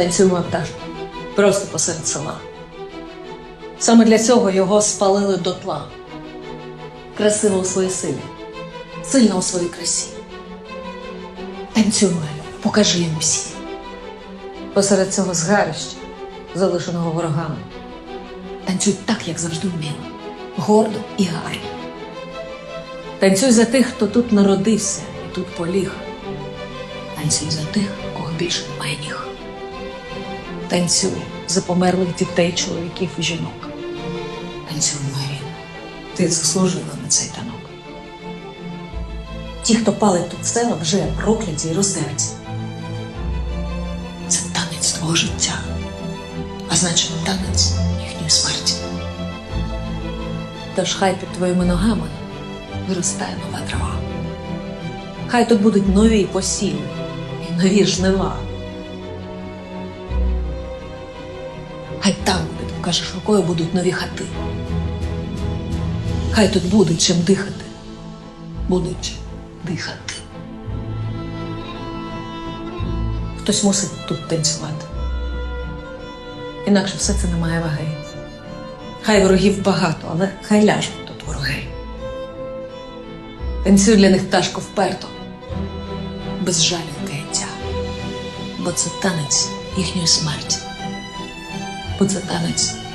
танцював так, просто посеред села. Саме для цього його спалили дотла. Красиво у своїй силі, сильно у своїй красі. Танцюй, покажи їм усі. Посеред цього згарища, залишеного ворогами. Танцюй так, як завжди вміла, гордо і гарно. Танцюй за тих, хто тут народився і тут поліг. Танцюй за тих, кого більше немає ніг. Танцюй за померлих дітей, чоловіків і жінок. Танцюй, Маріна. Ти заслужила на цей танок. Ті, хто палить тут села, вже прокляті і роздерті. Це танець твого життя, а значить танець їхньої смерті. Тож хай під твоїми ногами виростає нова трава. Хай тут будуть нові посіви і нові жнива. Хай там, де ти покажеш рукою, будуть нові хати. Хай тут буде чим дихати. Чим дихати. Хтось мусить тут танцювати. Інакше все це не має ваги. Хай ворогів багато, але хай ляжуть тут вороги. Танцюй для них пташко вперто, без жалю каяття. Бо це танець їхньої смерті, бо це танець твого життя.